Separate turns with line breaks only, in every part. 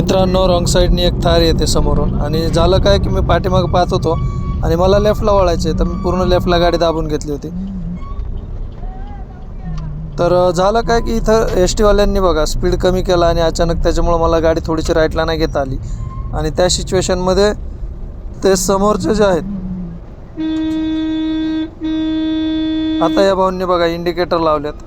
मित्रांनो रॉंग साईडनी एक थार येते समोरून. आणि झालं काय की मी पाठीमागं पाहत होतो आणि मला लेफ्टला वळायचे तर मी पूर्ण लेफ्टला गाडी दाबून घेतली होती. तर झालं काय की इथं एस टीवाल्यांनी बघा स्पीड कमी केला आणि अचानक त्याच्यामुळं मला गाडी थोडीशी राईटला नाही घेता आली. आणि त्या सिच्युएशनमध्ये ते समोरचे जे आहेत आता या भाऊंनी बघा इंडिकेटर लावलेत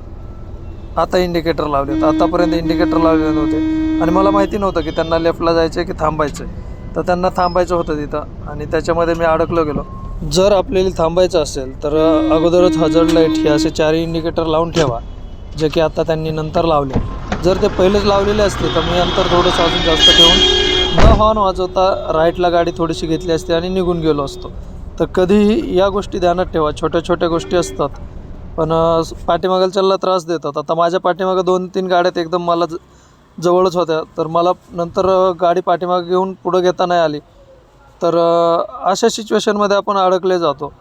आता इंडिकेटर लावलेत आतापर्यंत इंडिकेटर लावले नव्हते. आणि मला माहिती नव्हतं की त्यांना लेफ्टला जायचं आहे की थांबायचं आहे तर त्यांना थांबायचं होतं तिथं. आणि त्याच्यामध्ये मी अडकलो गेलो. जर आपल्याला थांबायचं असेल तर अगोदरच हजर लाइट हे असे चारही इंडिकेटर लावून ठेवा जे की आता त्यांनी नंतर लावले. जर ते पहिलेच लावलेले असते तर मी अंतर थोडंसं अजून जास्त ठेवून न हॉर्न वाजवता राईटला गाडी थोडीशी घेतली असते आणि निघून गेलो असतो. तर कधीही या गोष्टी ध्यानात ठेवा. छोट्या छोट्या गोष्टी असतात. पण पाठीमागं पाठीमागलच्याला त्रास देतात. आता माझ्या पाठीमागं दोन तीन गाड्यात एकदम मला ज- जवळच होत्या. तर मला नंतर गाडी पाठीमागे घेऊन पुढं घेता नाही आली. तर अशा सिच्युएशनमध्ये आपण अडकले जातो.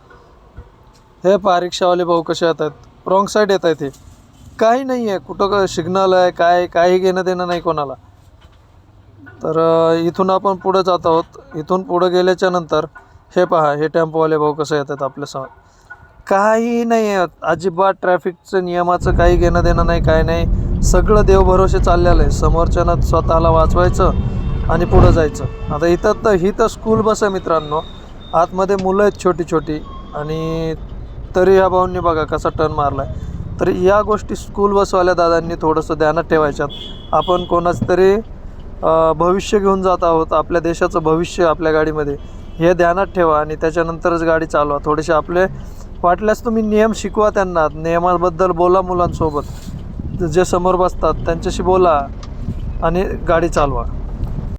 हे पहा रिक्षावाले भाऊ कसे येत आहेत. रॉंग साईड येत आहेत हे. काही नाही आहे. कुठं क सिग्नल आहे काय काही घेणं देणं नाही कोणाला. तर इथून आपण पुढं जात आहोत. इथून पुढं गेल्याच्यानंतर हे पहा हे टेम्पोवाले भाऊ कसं येतात आपल्यासमोर काही नाही आहे. अजिबात ट्रॅफिकचं नियमाचं काही घेणं देणं नाही काय नाही. सगळं देवभरोसे चाललेलं आहे. समोरच्यानं स्वतःला वाचवायचं आणि पुढं जायचं. आता इथं तर ही तर स्कूल बस आहे मित्रांनो. आतमध्ये मुलं आहेत छोटी छोटी आणि तरी ह्या भाऊंनी बघा कसा टर्न मारला आहे तर या गोष्टी स्कूल बसवाल्या दादांनी थोडंसं ध्यानात ठेवायच्यात. आपण कोणाच तरी भविष्य घेऊन जात आहोत. आपल्या देशाचं भविष्य आपल्या गाडीमध्ये. हे ध्यानात ठेवा आणि त्याच्यानंतरच गाडी चालवा. थोडेसे आपले वाटल्यास तुम्ही नियम शिकवा त्यांना. नियमाबद्दल बोला मुलांसोबत. जे समोर बसतात त्यांच्याशी बोला आणि गाडी चालवा.